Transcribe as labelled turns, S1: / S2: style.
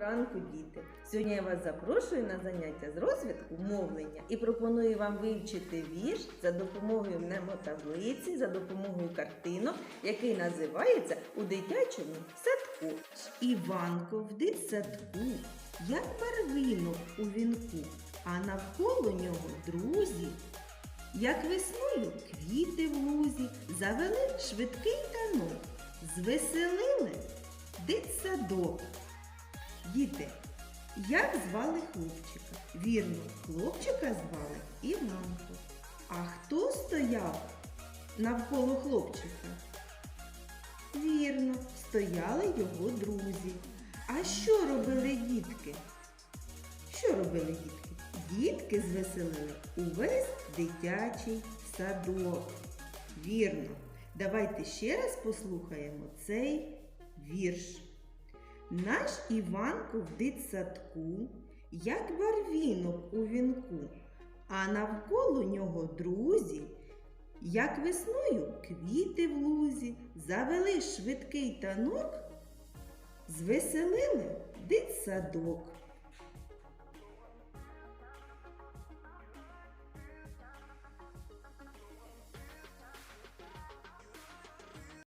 S1: Ранку, діти! Сьогодні я вас запрошую на заняття з розвитку мовлення і пропоную вам вивчити вірш за допомогою мнемотаблиці, за допомогою картинок, який називається у дитячому садку. Іванко в дитсадку, як барвинок у вінку, а навколо нього друзі. Як весною квіти в лузі, завели швидкий танок, звеселили дитсадок. Діти, як звали хлопчика? Вірно, хлопчика звали Іванко. А хто стояв навколо хлопчика? Вірно, стояли його друзі. А що робили дітки? Що робили дітки? Дітки звеселили увесь дитячий садок. Вірно. Давайте ще раз послухаємо цей вірш. Наш Іванко в дитсадку, як барвінок у вінку, а навколо нього друзі, як весною квіти в лузі, завели швидкий танок, звеселили дитсадок.